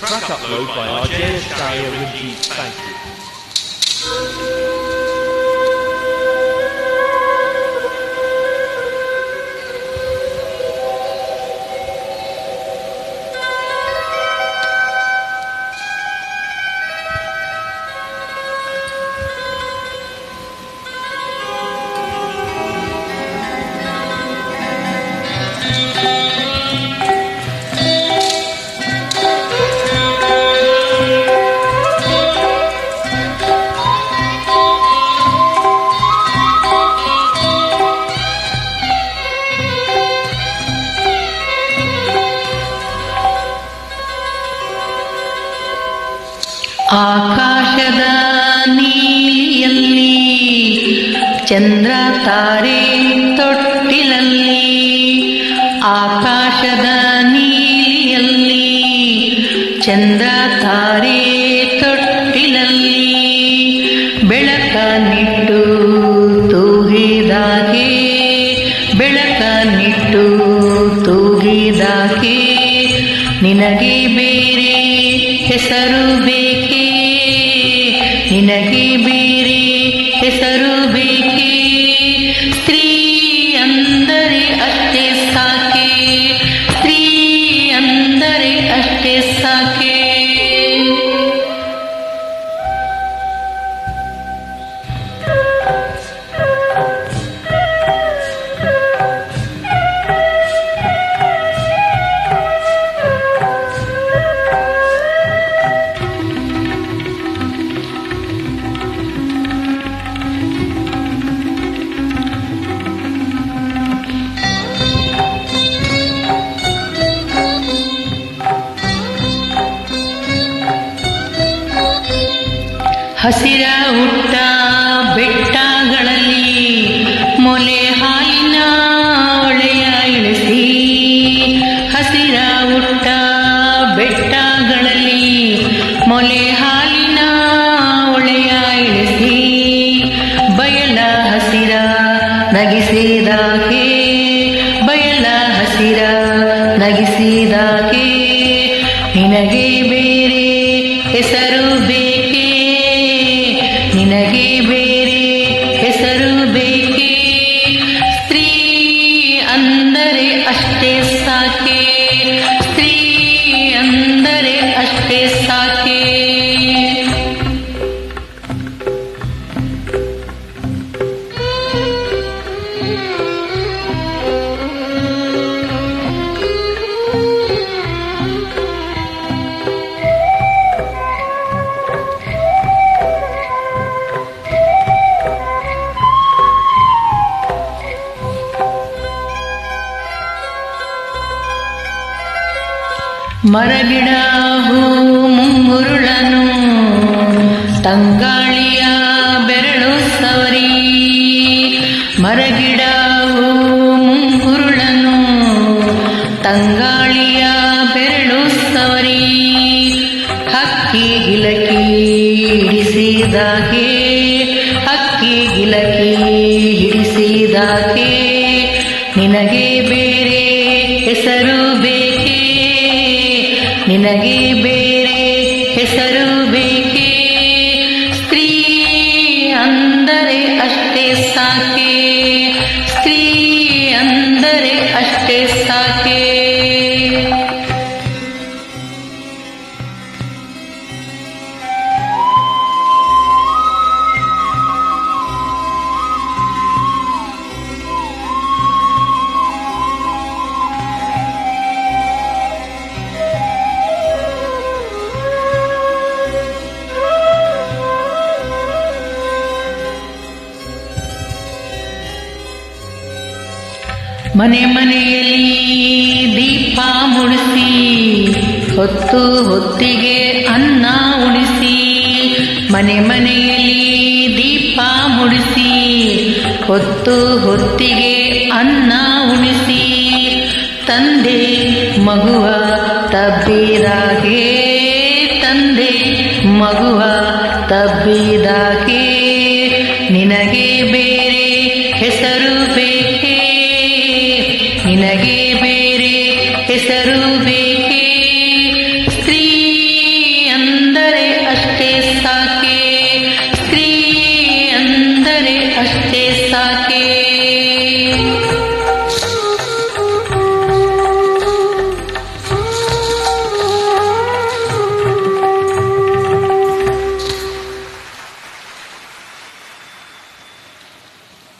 Track upload by RJ Australia Rinji. Thank you. ಆಕಾಶದ ನೀಲಿಯಲ್ಲಿ, ಚಂದ್ರ ತಾರೆ ತೊಟ್ಟಿಲಲ್ಲಿ, ಆಕಾಶದ ನೀಲಿಯಲ್ಲಿ, ಚಂದ್ರ ತಾರೆ ತೊಟ್ಟಿಲಲ್ಲಿ ಬೆಳಕ ನಿಟ್ಟು ತೂಗಿದಾಗೆ ಬೆಳಕ ನಿಟ್ಟು ತೂಗಿದಾಗೆ ನಿನಗೆ ಬೇರೆ ಹೆಸರು ಬೇಕೇ? ನಿನಗೆ ಬೇರೆ ಹೆಸರು ಬೇಕೇ? ಸ್ತ್ರೀ ಅಂದರೆ ಅಷ್ಟೇ ಸಾಕೆ? ಸ್ತ್ರೀ ಅಂದರೆ ಅಷ್ಟೇ ಹಸಿರ ಹುಟ್ಟ ಬೆಟ್ಟಗಳಲ್ಲಿ ಮೊಲೆ ಹಾಲಿನ ಒಳೆಯ ಇಳಿಸಿ ಹಸಿರ ಹುಟ್ಟ ಬೆಟ್ಟಗಳಲ್ಲಿ ಮೊಲೆ ಹಾಲಿನ ಒಳೆಯ ಇಳಿಸಿ ಬಯಲ ಹಸಿರ ನಗಿಸಿದಾಕೆ, ಬಯಲ ಹಸಿರ ನಗಿಸಿದಾಗೆ ನಿನಗೆ ಬೇರೆ ಹೆಸರು ಬೇಕೇ ಮರಗಿಡ ಹೂ ಮುಂಗುರುಳನು ತಂಗಾಳಿಯ ಬೆರಳು ಸವರಿ ಮರಗಿಡ ಹೂ ಮುಂಗುರುಳನು ತಂಗಾಳಿಯ ಬೆರಳು ಸವರಿ ಹಕ್ಕಿ ಗಿಲಕಿ ಹಿಡಿಸಿದಾಗೆ ಹಕ್ಕಿ ಗಿಲಕಿ ಹಿಡಿಸಿದಾಗೆ ನಿನಗೆ ಬೇರೆ ಹೆಸರು ನಿನಗೆ ಬೇರೆ ಹೆಸರು ಬೇಕೇ? ಸ್ತ್ರೀ ಅಂದರೆ ಅಷ್ಟೇ ಸಾಕೆ? ಸ್ತ್ರೀ ಅಂದರೆ ಅಷ್ಟೇ ಸಾಕೆ? ಮನೆ ಮನೆಯಲ್ಲಿ ದೀಪ ಮುಡಿಸಿ, ಹೊತ್ತು ಹೊತ್ತಿಗೆ ಅನ್ನ ಉಣಿಸಿ, ಮನೆ ಮನೆಯಲ್ಲಿ ದೀಪ ಮುಡಿಸಿ, ಹೊತ್ತು ಹೊತ್ತಿಗೆ ಅನ್ನ ಉಣಿಸಿ, ತಂದೆ ಮಗುವ ತಬ್ಬಿದಾಗೆ ತಂದೆ ಮಗುವ ತಬ್ಬಿದಾಗೆ ನಿನಗೆ ಬೇರೆ ಹೆಸರು ಬೇಕು. जिंदगी मेरी इस रूबी